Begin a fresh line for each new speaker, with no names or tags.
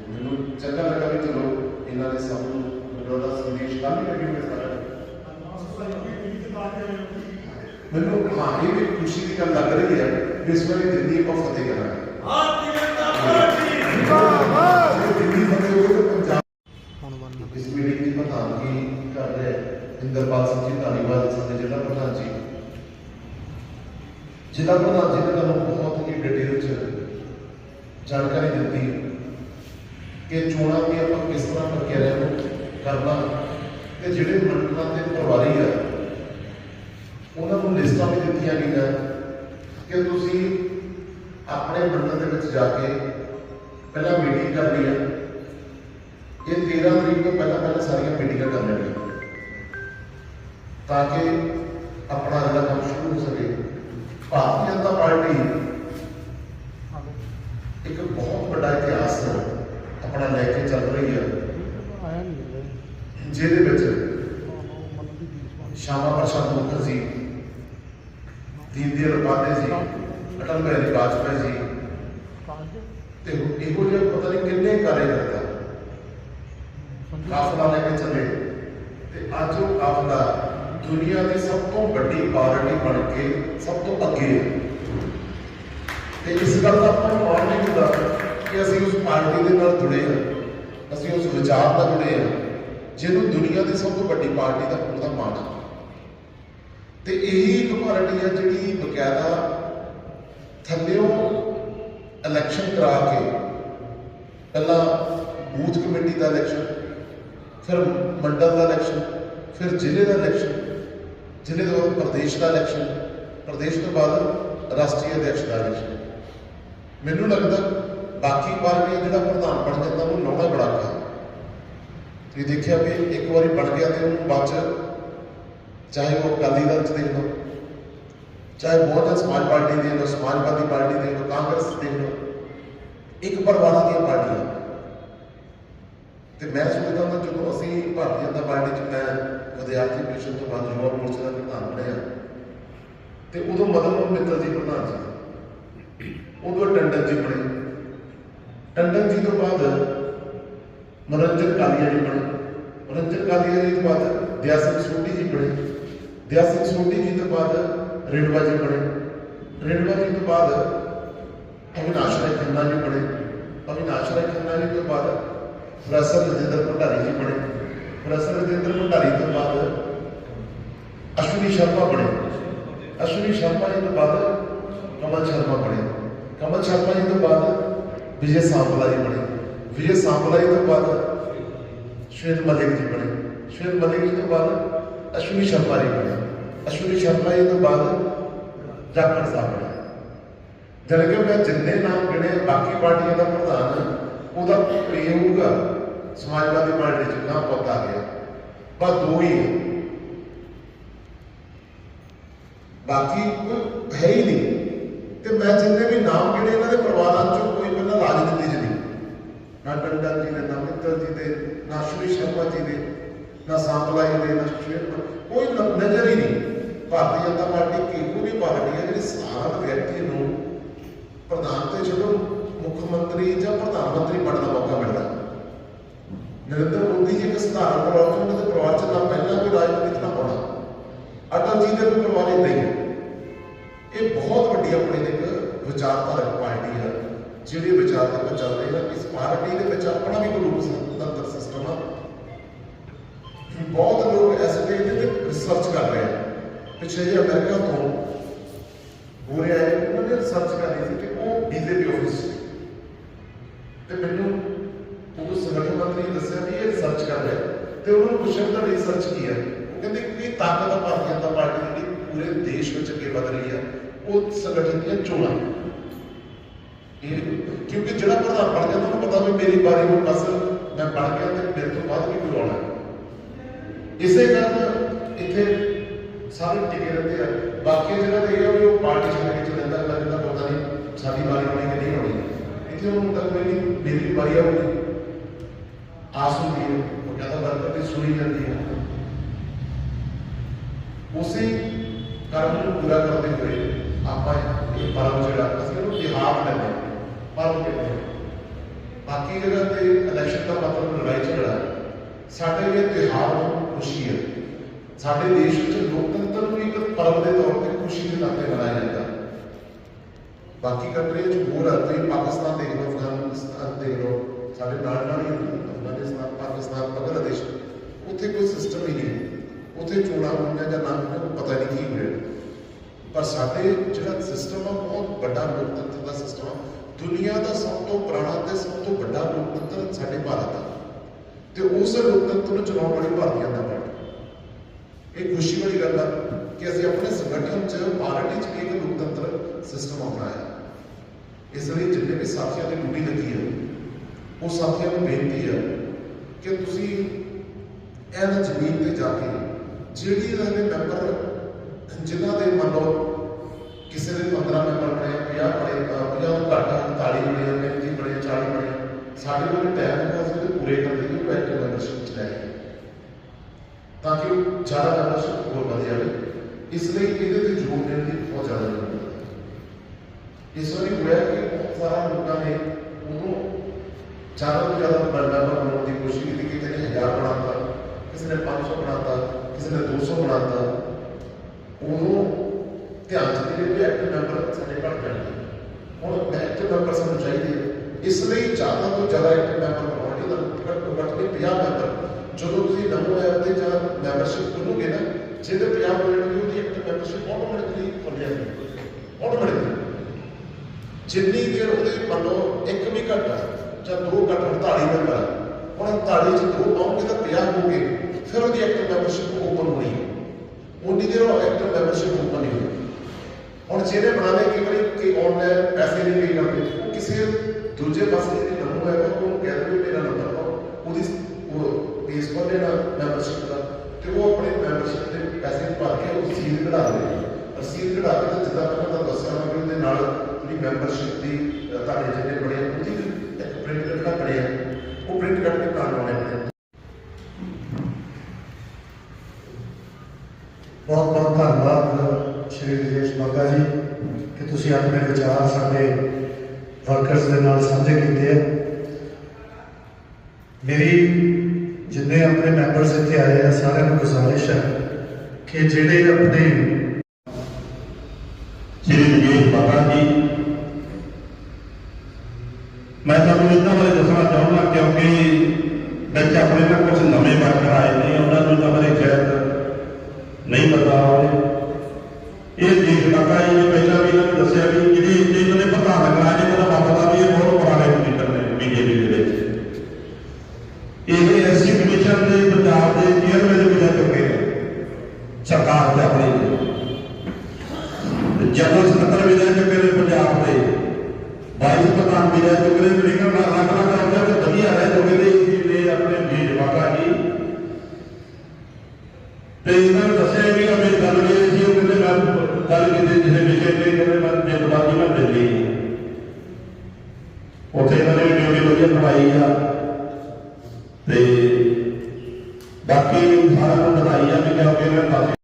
ਮੈਨੂੰ ਚੰਗਾ ਲੱਗਾ ਵੀ ਚਲੋ ਇਹਨਾਂ ਨੇ ਸਭ ਨੂੰ ਮੈਨੂੰ ਸੰਦੇਸ਼ ਕੱਲ੍ਹ ਲੱਗੇ ਹੋਏ ਸਾਰਾ। ਮੈਨੂੰ ਹਾਂ ਇਹ ਵੀ ਖੁਸ਼ੀ ਦੀ ਗੱਲ ਲੱਗ ਰਹੀ ਹੈ ਕਿ ਇਸ ਵਾਰੀ ਦਿੱਲੀ ਆਪਾਂ ਫਤਿਹ ਕਰਾਂਗੇ। ਇਸ ਮੀਟਿੰਗ ਦੀ ਪ੍ਰਧਾਨਗੀ ਕਰ ਰਹੇ ਇੰਦਰਪਾਲ ਸਿੰਘ ਜੀ, ਧਾਲੀਵਾਲ ਸਾਡੇ ਜ਼ਿਲ੍ਹਾ ਪ੍ਰਧਾਨ ਜੀ। ਜ਼ਿਲ੍ਹਾ ਪ੍ਰਧਾਨ ਜੀ ਨੇ ਤੁਹਾਨੂੰ ਬਹੁਤ ਹੀ ਡਿਟੇਲ ਚ ਜਾਣਕਾਰੀ ਦਿੱਤੀ। ਕਿ ਚੋਣਾਂ ਦੀ ਆਪਾਂ ਕਿਸ ਤਰ੍ਹਾਂ ਪ੍ਰਕਿਰਿਆ ਨੂੰ ਕਰਨਾ। ਤੇ ਜਿਹੜੇ ਮੰਡਲਾਂ ਦੇ ਪ੍ਰਵਾਰੀ ਆ ਉਹਨਾਂ ਨੂੰ ਲਿਸਟਾਂ ਵੀ ਦਿੱਤੀਆਂ ਗਈਆਂ ਕਿ ਤੁਸੀਂ ਆਪਣੇ ਮੰਡਲ ਦੇ ਵਿੱਚ ਜਾ ਕੇ ਪਹਿਲਾਂ ਮੀਟਿੰਗ ਕਰਨੀ ਹੈ ਇਹ 13 ਤਰੀਕ ਤੋਂ ਪਹਿਲਾਂ ਪਹਿਲਾਂ ਸਾਰੀਆਂ ਮੀਟਿੰਗਾਂ ਕਰ ਲੈਣੀਆਂ। ਤਾਂ ਕਿ ਆਪਣਾ ਅਗਲਾ ਕੰਮ ਸ਼ੁਰੂ ਹੋ ਸਕੇ। ਭਾਰਤੀ ਜਨਤਾ ਪਾਰਟੀ ਇੱਕ ਬਹੁਤ ਵੱਡਾ ਇਤਿਹਾਸ ਆਪਣਾ ਲੈ ਕੇ ਚੱਲ ਰਹੀ ਹੈ ਜਿਹਦੇ ਵਿੱਚ ਸ਼ਾਮਾ ਪ੍ਰਸ਼ਾਦ ਮੁਖਰਜੀ ਦੀਨ ਦਿਆਲ ਉਪਾਧਿਆਏ ਜੀ, ਅਟਲ ਬਿਹਾਰੀ ਵਾਜਪੇਈ ਜੀ, ਤੇ ਇਹੋ ਜਿਹੇ ਪਤਾ ਨਹੀਂ ਕਿੰਨੇ ਕਾਰਜਕਰਤਾ ਕਾਫਲਾ ਲੈ ਕੇ ਚੱਲੇ। ਤੇ ਅੱਜ ਉਹ ਕਾਫਲਾ ਦੁਨੀਆ ਦੀ ਸਭ ਤੋਂ ਵੱਡੀ ਪਾਰਟੀ ਬਣ ਕੇ ਸਭ ਤੋਂ ਅੱਗੇ ਤੇ ਇਸ ਗੱਲ ਦਾ ਆਪਾਂ ਕਿ ਅਸੀਂ ਉਸ ਪਾਰਟੀ ਦੇ ਨਾਲ ਜੁੜੇ ਹਾਂ। ਅਸੀਂ ਉਸ ਵਿਚਾਰ ਨਾਲ ਜੁੜੇ ਹਾਂ, ਜਿਹਨੂੰ ਦੁਨੀਆ ਦੀ ਸਭ ਤੋਂ ਵੱਡੀ ਪਾਰਟੀ ਦਾ ਉਹਦਾ ਮਾਣ ਹੈ ਤੇ ਇਹੀ ਇੱਕ ਪਾਰਟੀ ਹੈ ਜਿਹੜੀ ਬਕਾਇਦਾ ਥੱਲਿਓਂ ਇਲੈਕਸ਼ਨ ਕਰਾ ਕੇ ਪਹਿਲਾਂ ਬੂਥ ਕਮੇਟੀ ਦਾ ਇਲੈਕਸ਼ਨ ਫਿਰ ਮੰਡਲ ਦਾ ਇਲੈਕਸ਼ਨ ਫਿਰ ਜ਼ਿਲ੍ਹੇ ਦਾ ਇਲੈਕਸ਼ਨ ਜ਼ਿਲ੍ਹੇ ਤੋਂ ਬਾਅਦ ਪ੍ਰਦੇਸ਼ ਦਾ ਇਲੈਕਸ਼ਨ ਪ੍ਰਦੇਸ਼ ਤੋਂ ਬਾਅਦ ਰਾਸ਼ਟਰੀ ਅਧਿਕਸ਼ ਦਾ ਇਲੈਕਸ਼ਨ ਮੈਨੂੰ ਲੱਗਦਾ ਬਾਕੀ ਪਾਰਟੀਆਂ ਜਿਹੜਾ ਪ੍ਰਧਾਨ ਬਣ ਜਾਂਦਾ ਉਹਨੂੰ ਲਾਉਣਾ ਬੜਾ ਔਖਾ। ਤੁਸੀਂ ਦੇਖਿਆ ਵੀ ਇੱਕ ਵਾਰੀ ਬਣ ਗਿਆ ਤੇ ਉਹਨੂੰ ਬਾਅਦ ਚ ਚਾਹੇ ਉਹ ਅਕਾਲੀ ਦਲ ਚ ਦੇਖ ਲਓ, ਚਾਹੇ ਬਹੁਜਨ ਸਮਾਜ ਪਾਰਟੀ ਦੇਖ ਲਓ, ਸਮਾਜਵਾਦੀ ਪਾਰਟੀ ਦੇਖ ਲਓ, ਕਾਂਗਰਸ ਦੇਖ ਲਓ, ਇੱਕ ਪਰਿਵਾਰ ਦੀਆਂ ਪਾਰਟੀਆਂ। ਤੇ ਮੈਂ ਸੋਚਦਾ ਹਾਂ ਜਦੋਂ ਅਸੀਂ ਭਾਰਤੀ ਜਨਤਾ ਪਾਰਟੀ ਚ ਮੈਂ ਵਿਦਿਆਰਥੀ ਪ੍ਰੀਸ਼ਦ ਤੋਂ ਬਾਅਦ ਯੁਵਾ ਮੋਰਚੇ ਦਾ ਪ੍ਰਧਾਨ ਬਣਿਆ, ਤੇ ਉਦੋਂ ਮਦਨ ਮੋਹਨ ਮਿੱਤਲ ਜੀ ਪ੍ਰਧਾਨ ਸੀ। ਉਦੋਂ ਟੰਡਨ ਜੀ ਬਣੇ। ਟੰਡਨ ਜੀ ਤੋਂ ਬਾਅਦ ਮਨੋਰੰਜਨ ਕਾਲੀਆ ਜੀ ਬਣੇ। ਮਨੋਰੰਜਨ ਕਾਲੀਆ ਜੀ ਤੋਂ ਬਾਅਦ ਦਿਆ ਸਿੰਘ ਸੋਢੀ ਜੀ ਬਣੇ। ਦਿਆ ਸਿੰਘ ਸੋਢੀ ਜੀ ਤੋਂ ਬਾਅਦ ਰੇਣੂਆ ਜੀ ਬਣੇ। ਰੇਣੂਆ ਜੀ ਤੋਂ ਬਾਅਦ ਅਵਿਨਾਸ਼ ਰਾਏ ਖੰਨਾ ਜੀ ਬਣੇ। ਅਵਿਨਾਸ਼ ਰਾਏ ਖੰਨਾ ਜੀ ਤੋਂ ਬਾਅਦ ਪ੍ਰੋਫੈਸਰ ਰਜਿੰਦਰ ਭੰਡਾਰੀ ਜੀ ਬਣੇ। ਪ੍ਰੋਫੈਸਰ ਰਜਿੰਦਰ ਭੰਡਾਰੀ ਤੋਂ ਬਾਅਦ ਅਸ਼ਵਨੀ ਸ਼ਰਮਾ ਬਣੇ। ਅਸ਼ਵਨੀ ਸ਼ਰਮਾ ਜੀ ਤੋਂ ਬਾਅਦ ਕਮਲ ਸ਼ਰਮਾ ਬਣੇ। ਕਮਲ ਸ਼ਰਮਾ ਜੀ ਤੋਂ ਬਾਅਦ ਵਿਜੇ ਸਾਂਪਲਾ ਜੀ ਬਣੇ ਵਿਜੇ ਸਾਂਪਲਾ ਜੀ ਤੋਂ ਬਾਅਦ ਸ਼ਵੇਤ ਮਲਿਕ ਜੀ ਬਣੇ। ਸ਼ਵੇਤ ਮਲਿਕ ਜੀ ਤੋਂ ਬਾਅਦ ਅਸ਼ਵਨੀ ਸ਼ਰਮਾ ਜੀ ਬਣੇ। ਅਸ਼ਵਨੀ ਸ਼ਰਮਾ ਜੀ ਤੋਂ ਬਾਅਦ ਜਾਖੜ ਸਾਹਿਬ ਬਣੇ। ਜਦ ਕਿ ਮੈਂ ਜਿੰਨੇ ਨਾਮ ਗਿਣੇ, ਬਾਕੀ ਪਾਰਟੀਆਂ ਦਾ ਪ੍ਰਧਾਨ ਉਹਦਾ ਇਹ ਹੋਊਗਾ ਸਮਾਜਵਾਦੀ ਪਾਰਟੀ ਚ ਨਾ ਪਤਾ ਗਿਆ। ਬਸ ਦੋ ਹੀ ਹੈ। ਬਾਕੀ ਕੋਈ ਹੈ ਹੀ ਨਹੀਂ। ਤੇ ਮੈਂ ਜਿੰਨੇ ਵੀ ਨਾਮ ਗਿਣੇ ਇਹਨਾਂ ਦੇ ਪਰਿਵਾਰਾਂ ਚੋਂ ਕੋਈ ਪਹਿਲਾਂ ਰਾਜਨੀਤੀ ਚ ਨਹੀਂ। ਨਾ ਟੰਡਨ ਜੀ ਦੇ, ਨਾ ਮਿੱਤਰ ਜੀ ਦੇ, ਨਾ ਸ਼੍ਰੀ ਸ਼ਰਮਾ ਜੀ ਦੇ, ਨਾ ਸਾਂਪਲਾ ਜੀ ਦੇ, ਨਾ ਸ਼ੇਰ ਕੋਈ ਨਜ਼ਰ ਹੀ ਨਹੀਂ। ਭਾਰਤੀ ਜਨਤਾ ਪਾਰਟੀ ਕੀ ਪੂਰੀ ਪਾਰਟੀ ਹੈ ਜਿਹੜੀ ਸਾਧ ਵਿਅਕਤੀ ਨੂੰ ਪ੍ਰਧਾਨ ਤੇ ਜਦੋਂ ਮੁੱਖ ਮੰਤਰੀ ਜਾਂ ਪ੍ਰਧਾਨ ਮੰਤਰੀ ਬਣਨ ਦਾ ਮੌਕਾ ਮਿਲਦਾ। ਨਰਿੰਦਰ ਮੋਦੀ ਜੀ ਇੱਕ ਸਧਾਰਨ ਪਰਿਵਾਰ ਤੋਂ ਉਹਨਾਂ ਦੇ ਪਰਿਵਾਰ ਚ ਨਾ ਪਹਿਲਾਂ ਕੋਈ ਰਾਜਨੀਤੀ ਨਾ ਹੋਣਾ। ਅਟਲ ਜੀ ਦੇ ਵੀ ਪਰਿਵਾਰ ਏਦਾਂ ਹੀ ਹੈ। ਇਹ ਬਹੁਤ ਵੱਡੀ ਆਪਣੀ ਇੱਕ ਵਿਚਾਰਧਾਰਕ ਪਾਰਟੀ ਹੈ ਜਿਹੜੀ ਵਿਚਾਰ ਦੇ ਵਿੱਚ ਚੱਲ ਰਹੀ ਇਸ ਪਾਰਟੀ ਦੇ ਵਿੱਚ ਆਪਣਾ ਵੀ ਕੋਈ ਰੂਪ ਸਿਸਟਮ ਆ। ਬਹੁਤ ਲੋਕ ਇਸ ਤੇ ਰਿਸਰਚ ਕਰ ਰਹੇ ਆ। ਪਿੱਛੇ ਜੇ ਅਮਰੀਕਾ ਤੋਂ ਹੋ ਰਿਹਾ ਹੈ ਉਹਨਾਂ ਨੇ ਰਿਸਰਚ ਕਰਨੀ ਸੀ ਕਿ ਉਹ ਬੀਜੇਪੀ ਆਫਿਸ ਤੇ ਮੈਨੂੰ ਉਹ ਸੰਗਠਨ ਮੰਤਰੀ ਨੇ ਦੱਸਿਆ ਵੀ ਇਹ ਰਿਸਰਚ ਕਰ ਰਿਹਾ। ਤੇ ਉਹਨਾਂ ਨੂੰ ਪੁੱਛਿਆ ਤਾਂ ਰਿਸਰਚ ਕੀ ਹੈ ਉਹ ਕਹਿੰਦੇ ਕਿ ਤਾਕਤ ਆ ਭਾਰਤੀ ਜਨਤਾ ਪਾਰਟੀ ਦੀ। ਪੂਰੇ ਦੇਸ਼ ਵਿੱਚ ਅੱਗੇ ਵਧ ਰਹੀ ਹੈ, ਉਹ ਸੰਗਠਨ ਦੀਆਂ ਚੋਣਾਂ। ਇਹ ਕਿਉਂਕਿ ਜਿਹੜਾ ਪ੍ਰਧਾਨ ਬਣ ਜਾਂਦਾ ਉਹਨੂੰ ਪਤਾ ਵੀ ਮੇਰੀ ਵਾਰੀ ਨੂੰ ਬਸ ਮੈਂ ਬਣ ਗਿਆ ਤੇ ਮੇਰੇ ਤੋਂ ਬਾਅਦ ਵੀ ਕੋਈ ਆਉਣਾ ਇਸੇ ਕਾਰਨ ਇੱਥੇ ਸਾਰੇ ਟਿਕੇ ਰਹਿੰਦੇ ਆ। ਬਾਕੀ ਜਿਹੜਾ ਇਹ ਆ ਵੀ ਉਹ ਪਾਰਟੀ ਛੱਡ ਕੇ ਚਲੇ ਜਾਂਦਾ ਲੱਗਦਾ ਪਤਾ ਨਹੀਂ ਸਾਡੀ ਵਾਰੀ ਹੋਣੀ ਕਿ ਨਹੀਂ ਹੋਣੀ। ਇੱਥੇ ਉਹਨੂੰ ਤਾਂ ਕੋਈ ਮੇਰੀ ਵਾਰੀ ਆਉਣੀ ਆਸ ਹੁੰਦੀ ਹੈ, ਉਹ ਕਹਿੰਦਾ ਬਰਕਤ ਦੀ ਸੁਣੀ ਜਾਂਦੀ ਹੈ। ਉਸੇ ਕਰਮ ਨੂੰ ਪੂਰਾ ਕਰਦੇ ਹੋਏ ਆਪਾਂ ਇਹ ਪਰਮ ਜਿਹੜਾ ਅਸੀਂ ਉਹਨੂੰ ਤਿਹਾਰ ਲੈਂਦੇ ਪਰਮ ਕਹਿੰਦੇ ਬਾਕੀ ਜਗ੍ਹਾ ਤੇ ਇਲੈਕਸ਼ਨ ਦਾ ਮਤਲਬ ਲੜਾਈ ਝਗੜਾ ਸਾਡੇ ਲਈ ਤਿਉਹਾਰ ਨੂੰ ਖੁਸ਼ੀ ਹੈ। ਸਾਡੇ ਦੇਸ਼ ਵਿੱਚ ਲੋਕਤੰਤਰ ਨੂੰ ਇੱਕ ਪਰਵ ਦੇ ਤੌਰ ਤੇ ਖੁਸ਼ੀ ਦੇ ਨਾਤੇ ਮਨਾਇਆ ਜਾਂਦਾ ਬਾਕੀ ਕੰਟਰੀਆਂ 'ਚ ਹੋਰ ਹੈ ਤੁਸੀਂ ਪਾਕਿਸਤਾਨ ਦੇਖ ਲਓ, ਅਫਗਾਨਿਸਤਾਨ ਦੇਖ ਲਓ, ਸਾਡੇ ਨਾਲ ਨਾਲ ਹੀ ਅਫਗਾਨਿਸਤਾਨ, ਪਾਕਿਸਤਾਨ, ਬੰਗਲਾਦੇਸ਼, ਉੱਥੇ ਕੋਈ ਸਿਸਟਮ ਹੀ ਨਹੀਂ ਉੱਥੇ ਚੋਣਾਂ ਹੋਣੀਆਂ ਜਾਂ ਨਾ ਹੋਣੀਆਂ ਕੋਈ ਪਤਾ ਨਹੀਂ ਕੀ ਹੋਏਗਾ ਪਰ ਸਾਡੇ ਜਿਹੜਾ ਸਿਸਟਮ ਆ, ਬਹੁਤ ਵੱਡਾ ਲੋਕਤੰਤਰ ਦਾ ਸਿਸਟਮ ਆ, ਦੁਨੀਆ ਦਾ ਸਭ ਤੋਂ ਪੁਰਾਣਾ ਤੇ ਸਭ ਤੋਂ ਵੱਡਾ ਲੋਕਤੰਤਰ ਸਾਡੇ ਭਾਰਤ ਦਾ। ਤੇ ਉਸ ਲੋਕਤੰਤਰ ਨੂੰ ਚਲਾਉਣ ਵਾਲੀ ਭਾਰਤੀਆਂ ਦਾ ਪਾਰਟੀ ਇਹ ਖੁਸ਼ੀ ਵਾਲੀ ਗੱਲ ਆ ਕਿ ਅਸੀਂ ਆਪਣੇ ਸੰਗਠਨ 'ਚ ਪਾਰਟੀ 'ਚ ਇੱਕ ਲੋਕਤੰਤਰ ਸਿਸਟਮ ਅਪਣਾਇਆ ਇਸ ਲਈ ਜਿੰਨੇ ਵੀ ਸਾਥੀਆਂ ਦੀ ਡਿਊਟੀ ਲੱਗੀ ਹੈ ਉਹ ਸਾਥੀਆਂ ਨੂੰ ਬੇਨਤੀ ਹੈ ਕਿ ਤੁਸੀਂ ਇਹਨਾਂ ਜ਼ਮੀਨ ਤੇ ਜਾ ਕੇ ਜਿਹੜੀ ਇਹਨਾਂ ਦੇ ਮੈਂਬਰ ਜਿਨ੍ਹਾਂ ਦੇ ਮੰਨ ਲਓ ਕਿਸੇ ਦੇ 15 ਮੈਂਬਰ ਬਣੇ 50 ਬਣੇ 50 ਤੋਂ ਘੱਟ 40 ਬਣੇ 35 ਬਣੇ 40 ਬਣੇ ਸਾਡੇ ਕੋਲ ਟਾਈਮ ਹੈ ਅਸੀਂ ਉਹਦੇ ਪੂਰੇ ਕਰਨ ਲਈ ਉਹ ਐਕਟਿਵ ਮੈਂਬਰਸ਼ਿਪ ਚ ਲੈ ਆਈਏ ਤਾਂ ਕਿ ਉਹ ਜ਼ਿਆਦਾ ਮੈਂਬਰਸ਼ਿਪ ਹੋਰ ਜਾਵੇ ਇਸ ਲਈ ਇਹਦੇ ਤੇ ਜ਼ੋਰ ਦੇਣ ਦੀ ਬਹੁਤ ਜ਼ਿਆਦਾ ਜ਼ਰੂਰਤ ਹੈ। ਇਸ ਵਾਰੀ ਹੋਇਆ ਕਿ ਬਹੁਤ ਸਾਰਾ ਲੋਕਾਂ ਨੇ ਉਹਨੂੰ ਜ਼ਿਆਦਾ ਤੋਂ ਜ਼ਿਆਦਾ ਮੈਂਬਰ ਬਣਾਉਣ ਦੀ ਕੋਸ਼ਿਸ਼ ਕੀਤੀ ਕਿਸੇ ਨੇ 1000 ਬਣਾਤਾ, ਕਿਸੇ ਨੇ 500 ਬਣਾਤਾ, ਕਿਸੇ ਨੇ 200 ਬਣਾਤਾ। ਉਹਨੂੰ ਧਿਆਨ ਚ ਦੇ ਵੀ ਐਕਟਿਵ ਮੈਂਬਰ ਸਾਡੇ ਘੱਟ ਜਾਣਗੇ ਹੁਣ ਐਕਟਿਵ ਮੈਂਬਰ ਸਾਨੂੰ ਚਾਹੀਦੇ ਇਸ ਲਈ ਜ਼ਿਆਦਾ ਤੋਂ ਜ਼ਿਆਦਾ ਐਕਟਿਵ ਮੈਂਬਰ ਬਣਾਉਣੇ ਲਈ ਤਾਂ ਘੱਟ ਤੋਂ ਘੱਟ 50 ਮੈਂਬਰ ਜਦੋਂ ਤੁਸੀਂ ਨਮੋ ਐਪ ਤੇ ਜਾਂ ਮੈਂਬਰਸ਼ਿਪ ਖੋਲੋਗੇ ਨਾ, ਜਿਹਦੇ 50 ਹੋ ਜਾਣਗੇ ਉਹਦੀ ਐਕਟਿਵ ਮੈਂਬਰਸ਼ਿਪ ਆਟੋਮੈਟਿਕਲੀ ਖੁੱਲ ਜਾਂਦੀ ਆਟੋਮੈਟਿਕਲੀ ਜਿੰਨੀ ਦੇਰ ਉਹਦੇ ਮੰਨ ਲਓ ਇੱਕ ਵੀ ਘੱਟ ਆ, ਜਾਂ ਦੋ ਘੱਟ 48 ਮੈਂਬਰ ਆ, ਹੁਣ 48 ਚ ਦੋ ਪਾਉਂਗੇ ਤਾਂ 50 ਹੋ ਗਏ, ਫਿਰ ਉਹਦੀ ਐਕਟਿਵ ਮੈਂਬਰਸ਼ਿਪ ਓਪਨ ਹੋਣੀ ਹੈ। ਉਨੀ ਦੇਰ ਉਹ ਐਕਟਿਵ ਮੈਂਬਰਸ਼ਿਪ ਓਪਨ ਨਹੀਂ ਹੋਈ ਹੁਣ ਜਿਹਨੇ ਬਣਾਵੇ ਕਈ ਵਾਰੀ ਕਿ ਆਨਲਾਈਨ ਪੈਸੇ ਨਹੀਂ ਪੇ ਕਰਦੇ ਉਹ ਕਿਸੇ ਦੂਜੇ ਪਾਸੇ ਜਿਹੜੀ ਨੰਬਰ ਹੈ ਉਹਨੂੰ ਕਹਿ ਦੇਵੇ ਮੇਰਾ ਨੰਬਰ ਪਾਓ, ਉਹਦੀ ਉਹ ਪੇਸ ਪਰ ਮੈਂਬਰਸ਼ਿਪ ਦਾ, ਤੇ ਉਹ ਆਪਣੇ ਮੈਂਬਰਸ਼ਿਪ ਦੇ ਪੈਸੇ ਭਰ ਕੇ ਉਹ ਰਸੀਦ ਕਢਾ ਦੇਵੇ ਰਸੀਦ ਕਢਾ ਕੇ ਤਾਂ ਜਿੱਦਾਂ ਪਹਿਲਾਂ ਤਾਂ ਦੱਸਿਆ ਮੈਂ ਕਿ ਉਹਦੇ ਨਾਲ ਜਿਹੜੀ ਮੈਂਬਰਸ਼ਿਪ ਦੀ ਤੁਹਾਡੇ ਜਿਹੜੇ ਬਣੇ ਉਹਦੀ ਇੱਕ ਪ੍ਰਿੰਟ ਕੱਢਣਾ ਬਣੇ ਉਹ ਪ੍ਰਿੰਟ ਕੱਢ ਕੇ ਨਾਲ ਲਾਉਣੇ ਬਣੇ।
ਬਹੁਤ ਬਹੁਤ ਧੰਨਵਾਦ, ਸ਼੍ਰੀ ਰਜੇਸ਼ ਬਾਗਾ ਜੀ, ਕਿ ਤੁਸੀਂ ਆਪਣੇ ਵਿਚਾਰ ਸਾਡੇ ਵਰਕਰਸ ਦੇ ਨਾਲ ਸਾਂਝੇ ਕੀਤੇ ਆ। ਮੇਰੀ ਜਿੰਨੇ ਆਪਣੇ ਮੈਂਬਰਸ ਇੱਥੇ ਆਏ ਆ ਸਾਰਿਆਂ ਨੂੰ ਗੁਜ਼ਾਰਿਸ਼ ਹੈ ਕਿ ਜਿਹੜੇ ਆਪਣੇ
ਸ਼੍ਰੀ ਰਜੇਸ਼ ਬਾਬਾ ਜੀ ਮੈਂ ਤੁਹਾਨੂੰ ਇਹਨਾਂ ਬਾਰੇ ਦੱਸਣਾ ਚਾਹੁੰਦਾ ਕਿਉਂਕਿ ਵਿੱਚ ਆਪਣੇ ਨਾਲ ਕੁਝ ਨਵੇਂ ਵਰਕਰ ਆਏ ਨੇ ਉਹਨਾਂ ਨੂੰ ਤਾਂ ਬਾਰੇ ਸ਼ਾਇਦ ਨਹੀਂ ਪਤਾ ਹੋਵੇ ਇਹ ਜੀਤ ਕਾਕਾ ਜੀ ਨੇ ਪਹਿਲਾਂ ਵੀ ਇਹਨਾਂ ਨੂੰ ਦੱਸਿਆ ਵੀ ਜਿਹੜੀ ਇੱਥੇ ਇਹਨਾਂ ਨੇ ਪ੍ਰਧਾਨ ਕਰਾਇਆ ਨੇ ਇਹਦਾ ਮਤਲਬ ਵੀ ਇਹ ਬਹੁਤ ਪੁਰਾਣੇ ਲੀਡਰ ਨੇ ਬੀਜੇਪੀ ਦੇ ਵਿੱਚ ਇਹ ਐਸਸੀ ਕਮਿਸ਼ਨ ਦੇ ਪੰਜਾਬ ਦੇ ਚੇਅਰਮੈਨ ਵੀ ਰਹਿ ਚੁੱਕੇ ਨੇ ਸਰਕਾਰ ਦੇ ਆਪਣੇ ਜਨਰਲ ਸਕੱਤਰ ਵੀ ਰਹਿ ਚੁੱਕੇ ਨੇ ਪੰਜਾਬ ਦੇ ਵਾਈਸ ਪ੍ਰਧਾਨ ਵੀ ਰਹਿ ਚੁੱਕੇ ਨੇ ਲੇਕਿਨ ਤੇ ਵਧੀਆ ਰਹਿ ਚੁੱਕੇ ਇਸ ਲਈ ਆਪਣੇ ਵੀਰ ਬਾਕਾ ਜੀ। ਤੇ ਇਹਨਾਂ ਨੂੰ ਦੱਸਿਆ ਵੀ ਆ ਗੱਲ ਇਹ ਸੀ, ਉਹ ਕਹਿੰਦੇ ਮੈਂ ਗੱਲ ਕੀਤੀ ਜਿਹੇ ਵਿਸ਼ੇ ਤੇ ਕਹਿੰਦੇ ਮੈਂ ਜੇਤਵਾਦੀ ਮੈਂ ਦਿੱਲੀ। ਉੱਥੇ ਇਹਨਾਂ ਨੇ ਡਿਊਟੀ ਵਧੀਆ ਨਿਭਾਈ ਆ। ਤੇ ਬਾਕੀ ਸਾਰਿਆਂ ਨੂੰ ਵਧਾਈ ਆ ਵੀ ਕਿਉਂਕਿ ਇਹਨਾਂ ਨੇ